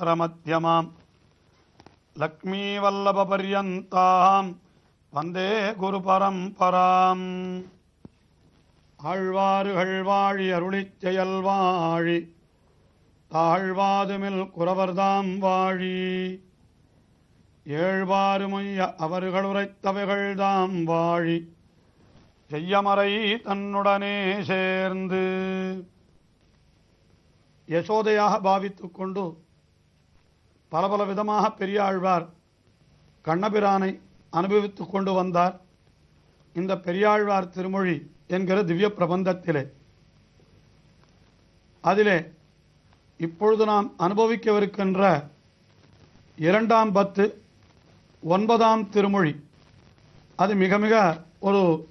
यतिशेखरमध्यमां लक्ष्मीवल्लभपर्यन्तां வந்தே குரு பரம்பராம் ஆழ்வார்கள் வாழி அருளிச் செயல் வாழி தாழ்வாதுமில் குறவர்தாம் வாழி ஏழ்வாறுமைய அவர்கள் உரைத்தவைகள்தாம் வாழி செய்யமறை தன்னுடனே சேர்ந்து யசோதையாக பாவித்துக் கொண்டு பல பல விதமாக பெரியாழ்வார் கண்ணபிரானை அனுபவித்துக் கொண்டு வந்தார். இந்த பெரியாழ்வார் திருமொழி என்கிற திவ்ய பிரபந்தத்திலே. அதிலே இப்பொழுது நாம் அனுபவிக்கவிருக்கின்ற இரண்டாம் பத்து ஒன்பதாம் திருமொழி. அது மிக மிக ஒரு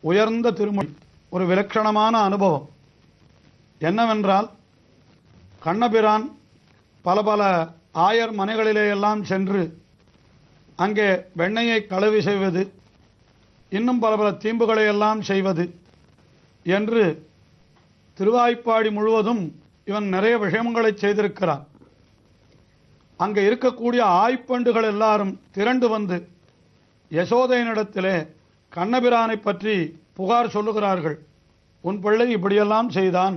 உயர்ந்த திருமொழி ஒரு விலட்சணமான அனுபவம். என்னவென்றால் கண்ணபிரான் பல பல ஆயர் மனைகளிலேயெல்லாம் சென்று அங்கே வெண்ணெயை களவு செய்வது இன்னும் பல பல தீம்புகளை எல்லாம் செய்வது என்று திருவாய்ப்பாடி முழுவதும் இவன் நிறைய விஷயங்களை செய்திருக்கிறான். அங்கே இருக்கக்கூடிய ஆய்ப்பண்டுகள் எல்லாரும் திரண்டு வந்து யசோதையனிடத்திலே கண்ணபிரானை பற்றி புகார் சொல்லுகிறார்கள். உன் பிள்ளை இப்படியெல்லாம் செய்தான்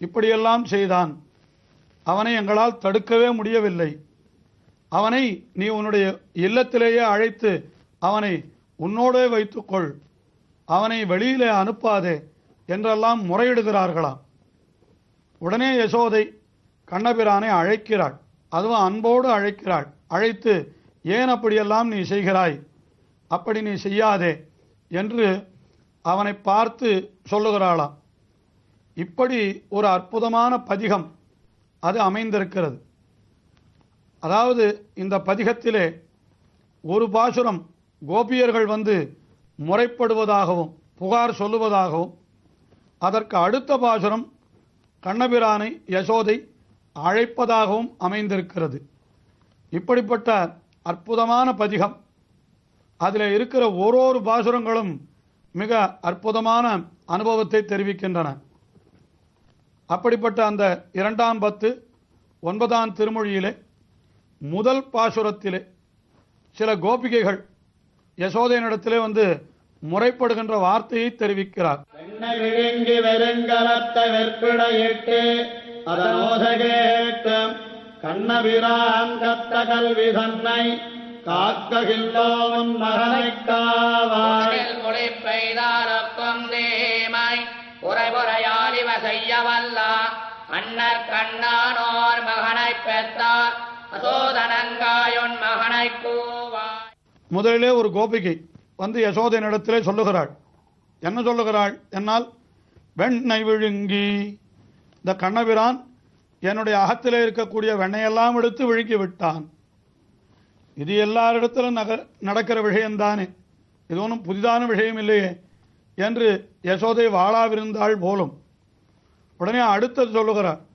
இப்படியெல்லாம் செய்தான் அவனை எங்களால் தடுக்கவே முடியவில்லை. அவனை நீ உன்னுடைய இல்லத்திலேயே அழைத்து அவனை உன்னோடே வைத்துக்கொள். அவனை வெளியிலே அனுப்பாதே என்றெல்லாம் முறையிடுகிறார்களாம் உடனே யசோதை கண்ணபிரானை அழைக்கிறாள். அதுவும் அன்போடு அழைக்கிறாள். அழைத்து ஏன் அப்படியெல்லாம் நீ செய்கிறாய்? அப்படி நீ செய்யாதே என்று அவனை பார்த்து சொல்லுகிறாளாம். இப்படி ஒரு அற்புதமான பதிகம் அது அமைந்திருக்கிறது. அதாவது இந்த பதிகத்திலே ஒரு பாசுரம் கோபியர்கள் வந்து முறைப்படுவதாகவும் புகார் சொல்லுவதாகவும் அதற்கு அடுத்த பாசுரம் கண்ணபிரானை யசோதை அழைப்பதாகவும் அமைந்திருக்கிறது. இப்படிப்பட்ட அற்புதமான பதிகம். அதில் இருக்கிற ஒரு ஒரு பாசுரங்களும் மிக அற்புதமான அனுபவத்தை தெரிவிக்கின்றன. அப்படிப்பட்ட அந்த இரண்டாம் பத்து ஒன்பதாம் திருமொழியிலே முதல் பாசுரத்திலே சில கோபிகைகள் யசோதையனிடத்திலே வந்து முறைப்படுகின்ற வார்த்தையை தெரிவிக்கிறார். வெண்ணை கண்ணபிரான் கத்த கல்வி தன்னை காக்ககில்லோன் மகனைக் கண்ணானோர் மகனைப் பெற்றார். அசோதனங்காயொன் மகனைக் முதலிலே ஒரு கோபிகை வந்து யசோதையனிடத்திலே சொல்லுகிறாள். என்ன சொல்லுகிறாள் என்னால்? வெண்ணை விழுங்கி. இந்த கண்ணபிரான் என்னுடைய அகத்திலே இருக்கக்கூடிய வெண்ணையெல்லாம் எடுத்து விழுங்கி விட்டான் இது எல்லாரிடத்திலும் நக நடக்கிற விஷயம்தானே. இது ஒன்றும் புதிதான விஷயம் இல்லையே என்று யசோதை வாழாவிருந்தாள் போலும். உடனே அடுத்தது சொல்லுகிறார்.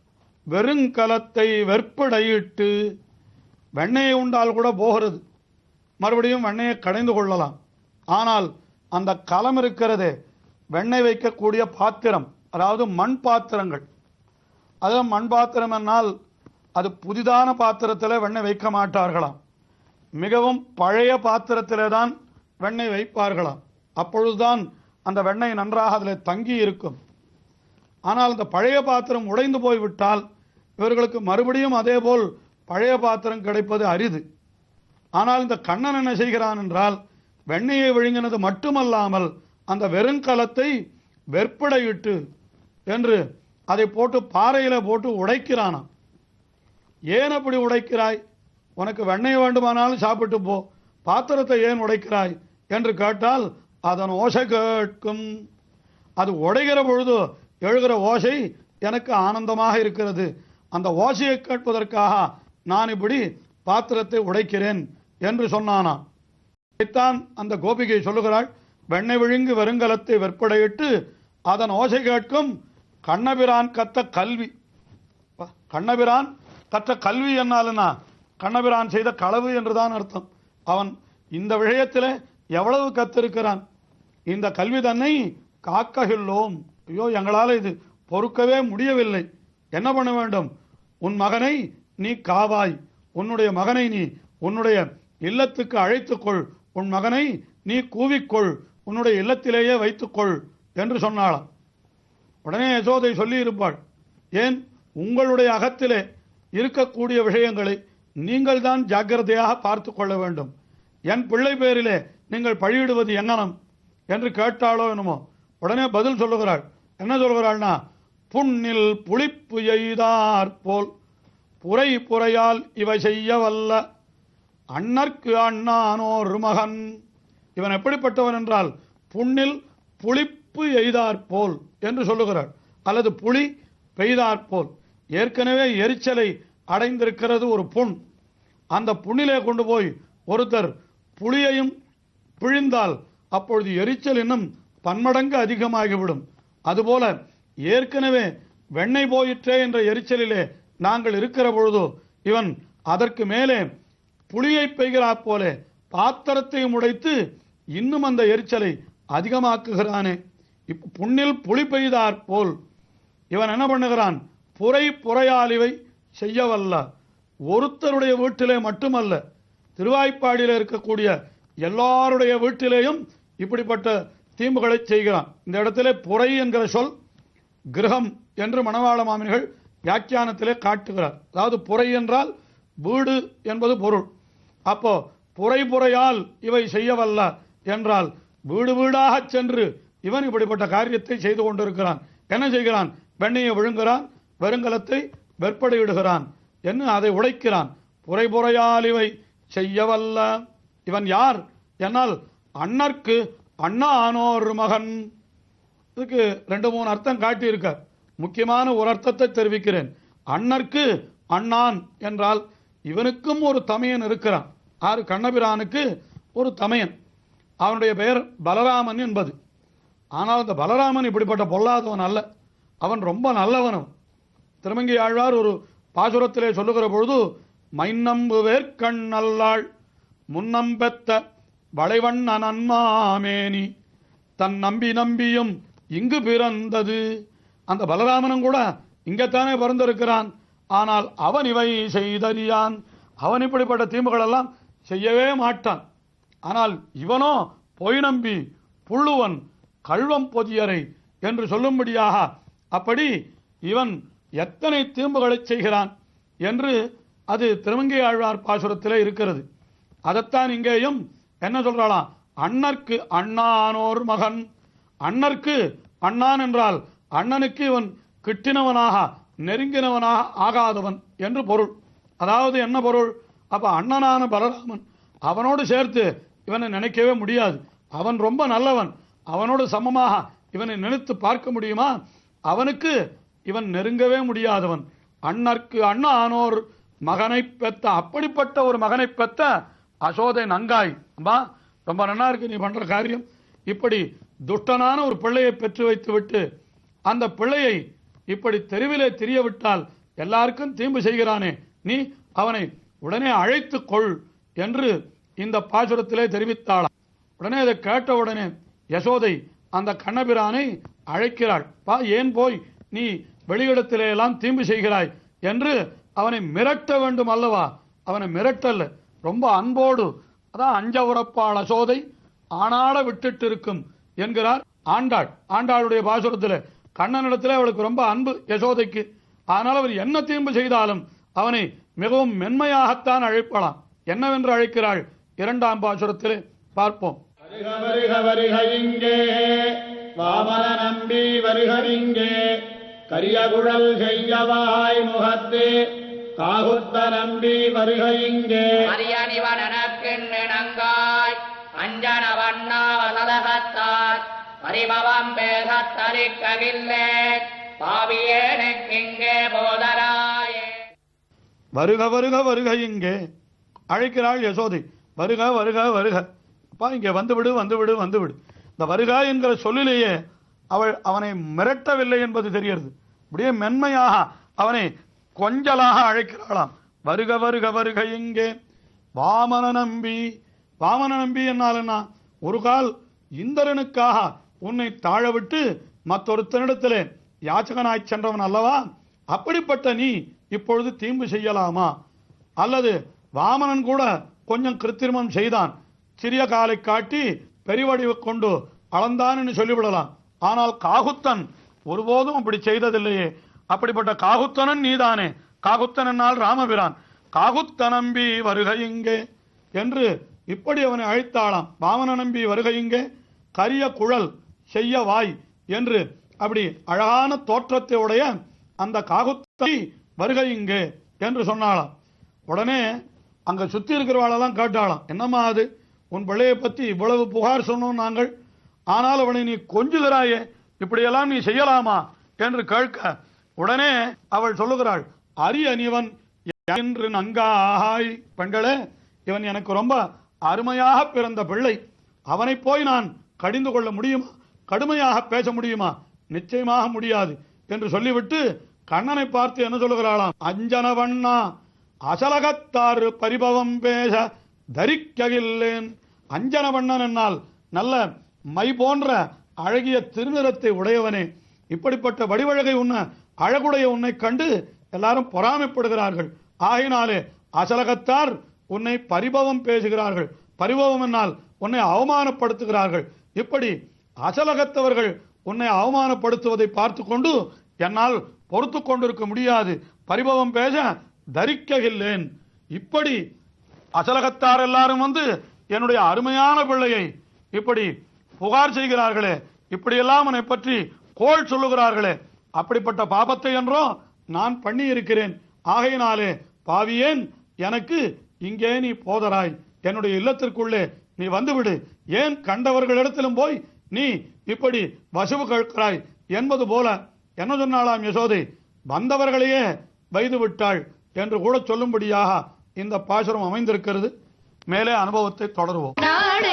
வெறுங்கலத்தை வெற்படையிட்டு வெண்ணெயை உண்டால் கூட போகிறது. மறுபடியும் வெண்ணெயை கடைந்து கொள்ளலாம். ஆனால் அந்த கலம் இருக்கிறதே வெண்ணெய் வைக்கக்கூடிய பாத்திரம் அதாவது மண் பாத்திரங்கள். அது மண் பாத்திரம் என்னால் அது புதிதான பாத்திரத்தில் வெண்ணெய் வைக்க மாட்டார்களாம். மிகவும் பழைய பாத்திரத்திலே தான் வெண்ணெய் வைப்பார்களாம். அப்பொழுதுதான் அந்த வெண்ணெய் நன்றாக அதில் தங்கி இருக்கும் ஆனால் அந்த பழைய பாத்திரம் உடைந்து போய்விட்டால் இவர்களுக்கு மறுபடியும் அதேபோல் பழைய பாத்திரம் கிடைப்பது அரிது. ஆனால் இந்த கண்ணன் என்ன செய்கிறான் என்றால் வெண்ணெயை விழுங்கினது மட்டுமல்லாமல் அந்த வெறுங்கலத்தை வெற்படையிட்டு என்று அதை போட்டு பாறையில் போட்டு உடைக்கிறானாம். ஏன் அப்படி உடைக்கிறாய்? உனக்கு வெண்ணெய் வேண்டுமானாலும் சாப்பிட்டு போ. பாத்திரத்தை ஏன் உடைக்கிறாய் என்று கேட்டால் அதன் ஓசை கேட்கும். அது உடைகிற பொழுது எழுகிற ஓசை எனக்கு ஆனந்தமாக இருக்கிறது. அந்த ஓசையை கேட்பதற்காக நான் இப்படி பாத்திரத்தை உடைக்கிறேன் என்று சொன்னானாம் இதைத்தான் அந்த கோபிகை சொல்லுகிறாள் வெண்ணெய் விழுங்கு வெறுங்கலத்தை வெற்படையிட்டு அதன் ஓசை கேட்கும் கண்ணபிரான் கத்த கல்வி. கண்ணபிரான் கற்ற கல்வி என்னாலுனா? கண்ணபிரான் செய்த களவு என்றுதான் அர்த்தம். அவன் இந்த விஷயத்தில் எவ்வளவு கத்திருக்கிறான்? இந்த கல்வி தன்னை காக்ககில்லோம். ஐயோ எங்களால் இது பொறுக்கவே முடியவில்லை. என்ன பண்ண வேண்டும்? உன் மகனை நீ காவாய். உன்னுடைய மகனை நீ உன்னுடைய இல்லத்துக்கு அழைத்துக்கொள். உன் மகனை நீ கூவிக்கொள். உன்னுடைய இல்லத்திலேயே வைத்துக்கொள் என்று சொன்னாளாம். உடனே யசோதை சொல்லியிருப்பாள் ஏன்? உங்களுடைய அகத்திலே இருக்கக்கூடிய விஷயங்களை நீங்கள் தான் ஜாக்கிரதையாக பார்த்து கொள்ள வேண்டும். என் பிள்ளை பேரிலே நீங்கள் பழியிடுவது எங்கனம் என்று கேட்டாளோ என்னமோ. உடனே பதில் சொல்லுகிறாள். என்ன சொல்கிறாள்னா புண்ணில் புளிப்பு எய்தார் போல் புரை புரையால் இவை செய்ய வல்ல அண்ணற்கு அண்ணானோர் மகன். இவன் எப்படிப்பட்டவன் என்றால் புண்ணில் புளிப்பு எய்தார் போல் என்று சொல்லுகிறார். அல்லது புளி பெய்தார் போல் ஏற்கனவே எரிச்சலை அடைந்திருக்கிறது ஒரு புண். அந்த புண்ணிலே கொண்டு போய் ஒருத்தர் புளியையும் பிழிந்தால் அப்பொழுது எரிச்சல் இன்னும் பன்மடங்கு அதிகமாகிவிடும். அதுபோல ஏற்கனவே வெண்ணெய் போயிற்றே என்ற எரிச்சலிலே நாங்கள் இருக்கிற பொழுது இவன் அதற்கு மேலே புளியை பெய்கிறாற் போல பாத்திரத்தையும் உடைத்து இன்னும் அந்த எரிச்சலை அதிகமாக்குகிறானே. இப் புண்ணில் புளி பெய்தாற் போல் இவன் என்ன பண்ணுகிறான்? புரை புறையாளிவை செய்யவல்ல. ஒருத்தருடைய வீட்டிலே மட்டுமல்ல திருவாய்ப்பாடியில் இருக்கக்கூடிய எல்லாருடைய வீட்டிலேயும் இப்படிப்பட்ட தீம்புகளை செய்கிறான். இந்த இடத்திலே புரை என்கிற சொல் கிரகம் என்று மணவாள மாமினிகள் வியாக்கியானத்திலே காட்டுகிறார். அதாவது புரை என்றால் வீடு என்பது பொருள். அப்போ புரை புறையால் இவை செய்யவல்ல என்றால் வீடு வீடாகச் சென்று இவன் இப்படிப்பட்ட காரியத்தை செய்து கொண்டிருக்கிறான். என்ன செய்கிறான்? வெண்ணையை விழுங்குகிறான் வெறுங்கலத்தை வெற்படையிடுகிறான். என்ன? அதை உடைக்கிறான். புரை புறையால் இவை செய்யவல்ல. இவன் யார்? என்னால் அண்ணற்கு அண்ணா ஆனோர் மகன். இதுக்கு ரெண்டு மூணு அர்த்தம் காட்டியிருக்கார். முக்கியமான ஒரு அர்த்தத்தை தெரிவிக்கிறேன். அண்ணற்கு அண்ணான் என்றால் இவனுக்கும் ஒரு தமையன் இருக்கிறான். ஆறு கண்ணபிரானுக்கு ஒரு தமையன். அவனுடைய பெயர் பலராமன் என்பது. ஆனால் அந்த பலராமன் இப்படிப்பட்ட பொல்லாதவன் அல்ல. அவன் ரொம்ப நல்லவனும். திருமங்கி ஆழ்வார் ஒரு பாசுரத்திலே சொல்லுகிற பொழுது மைநம்பு வேர்க்கண் நல்லாள் முன்னம்பெத்த வளைவண்ண நன்மாமேனி தன் நம்பி நம்பியும் இங்கு பிறந்தது. அந்த பலராமனும் கூட இங்கேத்தானே பிறந்திருக்கிறான். ஆனால் அவன் இவை செய்தறியான். அவன் இப்படிப்பட்ட தீம்புகளெல்லாம் செய்யவே மாட்டான். ஆனால் இவனோ பொய் நம்பி புள்ளுவன் கள்வம் பொதியரை என்று சொல்லும்படியாக அப்படி இவன் எத்தனை தீம்புகளை செய்கிறான் என்று அது திருமங்கை ஆழ்வார் பாசுரத்திலே இருக்கிறது. அதைத்தான் இங்கேயும் என்ன சொல்றாளாம்? அண்ணற்கு அண்ணானோர் மகன். அண்ணற்கு அண்ணான் என்றால் அண்ணனுக்கு இவன் கிட்டினவனாக நெருங்கினவனாக ஆகாதவன் என்று பொருள். அதாவது என்ன பொருள்? அப்ப அண்ணனான பலராமன் அவனோடு சேர்த்து இவனை நினைக்கவே முடியாது. அவன் ரொம்ப நல்லவன். அவனோடு சமமாக இவனை நினைத்து பார்க்க முடியுமா? அவனுக்கு இவன் நெருங்கவே முடியாதவன். அண்ணற்கு அண்ணானோர் மகனை பெத்த அப்படிப்பட்ட ஒரு மகனை பெத்த அசோதை நங்காய். அம்மா ரொம்ப நன்னா இருக்கு நீ பண்ற காரியம். இப்படி துஷ்டனான ஒரு பிள்ளையை பெற்று வைத்துவிட்டு அந்த பிள்ளையை இப்படி தெருவிலே தெரிய விட்டால் எல்லாருக்கும் தீம்பு செய்கிறானே. நீ அவனை உடனே அழைத்து கொள் என்று இந்த பாசுரத்திலே தெரிவித்தாளாம். உடனே இதை கேட்ட உடனே யசோதை அந்த கண்ணபிரானை அழைக்கிறாள். பா ஏன் போய் நீ வெளியிடத்திலே எல்லாம் தீம்பு செய்கிறாய்? என்று அவனை மிரட்ட வேண்டும் அல்லவா? அவனை மிரட்டல்ல. ரொம்ப அன்போடு. அதான் அஞ்ச உரப்பாள் அசோதை ஆனாட விட்டுட்டு இருக்கும் என்கிறார் ஆண்டாள். ஆண்டாளுடைய பாசுரத்தில் கண்ணனிடத்தில் அவளுக்கு ரொம்ப அன்பு யசோதைக்கு. ஆனால் அவர் என்ன தீம்பு செய்தாலும் அவனை மிகவும் மென்மையாகத்தான் அழைப்பலாம் என்னவென்று அழைக்கிறாள்? இரண்டாம் பாசுரத்தில் பார்ப்போம். வாமன நம்பி வருக இங்கே. கரியகுழல் செய்யவாய் முகத்து. காகுத்த நம்பி வருக இங்கே. அரியணிவன் அஞ்சன வண்ணா வசதகத்தார் பரிபவம் பேசத்தரிக்கவில்லே பாவியேனுக்கிங்கே போதராயே. வருக வருக வருக இங்கே. அழைக்கிறாள் யசோதை. வருக வருக வருக. அப்பா இங்கே வந்துவிடு வந்துவிடு வந்துவிடு இந்த வருக என்கிற சொல்லிலேயே அவள் அவனை மிரட்டவில்லை என்பது தெரிகிறது. இப்படியே மென்மையாக அவனை கொஞ்சலாக அழைக்கிறாளாம். வருக வருக வருக இங்கே. வாமன நம்பி வாமன நம்பி என்னால் என்ன ஒரு கால் இந்திரனுக்காக உன்னை தாழவிட்டு மற்றொருத்தனிடத்தில் யாச்சகனாய் சென்றவன் அல்லவா? அப்படிப்பட்ட நீ இப்பொழுது தீம்பு செய்யலாமா? அல்லது வாமனன் கூட கொஞ்சம் கிருத்திரிமம் செய்தான் சிறிய காலை காட்டி பெரிவடிவு கொண்டு அளந்தான்னு சொல்லிவிடலாம். ஆனால் காகுத்தன் ஒருபோதும் அப்படி செய்ததில்லையே. அப்படிப்பட்ட காகுத்தனன் நீதானே. காகுத்தன் என்னால் ராமபிரான். காகுத்தனம்பி வருக இங்கே என்று இப்படி அவனை அழைத்தாளாம். வாமன நம்பி வருகையுங்கே இங்கே. கரிய குழல் செய்ய வாய் என்று அப்படி அழகான தோற்றத்தை உடைய அந்த காகுத்தை வருகையுங்கே இங்கே என்று சொன்னாளாம். உடனே அங்கே சுற்றி இருக்கிறவாளெல்லாம் கேட்டாளாம். என்னம்மா அது? உன் பிள்ளையை பற்றி இவ்வளவு புகார் சொன்னோம் நாங்கள். ஆனால் அவனை நீ கொஞ்சுகிறாயே இப்படியெல்லாம் நீ செய்யலாமா என்று கேட்க உடனே அவள் சொல்லுகிறாள். அரி அணிவன் என்று நங்காய் பெண்களே இவன் எனக்கு ரொம்ப அருமையாக பிறந்த பிள்ளை. அவனை போய் நான் கடிந்து கொள்ள முடியுமா? கடுமையாக பேச முடியுமா? நிச்சயமாக முடியாது என்று சொல்லிவிட்டு கண்ணனை பார்த்து என்ன சொல்லுகிறாளாம்? அஞ்சனவண்ணா அசலகத்தாறு பரிபவம் பேச தரிக்கவில்லேன். அஞ்சனவண்ணன் என்னால் நல்ல மை போன்ற அழகிய திருநிறத்தை உடையவனே. இப்படிப்பட்ட வடிவழகை உன்னை அழகுடைய உன்னை கண்டு எல்லாரும் பொறாமைப்படுகிறார்கள். ஆகினாலே அசலகத்தார் உன்னை பரிபவம் பேசுகிறார்கள். பரிபவம் என்னால் உன்னை அவமானப்படுத்துகிறார்கள். இப்படி அசலகத்தவர்கள் உன்னை அவமானப்படுத்துவதை பார்த்து கொண்டு என்னால் பொறுத்து கொண்டிருக்க முடியாது. பரிபவம் பேச தரிக்கவில்லேன். இப்படி அசலகத்தார் எல்லாரும் வந்து என்னுடைய அருமையான பிள்ளையை இப்படி புகார் செய்கிறார்களே இப்படியெல்லாம் என்னை பற்றி கோள் சொல்லுகிறார்களே அப்படிப்பட்ட பாபத்தை என்றோ நான் பண்ணி இருக்கிறேன் ஆகையினாலே பாவியேன் எனக்கு இங்கே நீ போதராய். என்னுடைய இல்லத்திற்குள்ளே நீ வந்துவிடு. ஏன் கண்டவர்களிடத்திலும் போய் நீ இப்படி வசுவு கேட்கிறாய் என்பது போல என்ன சொன்னாலாம் யசோதை? வந்தவர்களையே வைது விட்டாள் என்று கூட சொல்லும்படியாக இந்த பாசுரம் அமைந்திருக்கிறது. மேலே அனுபவத்தை தொடருவோம். நாடு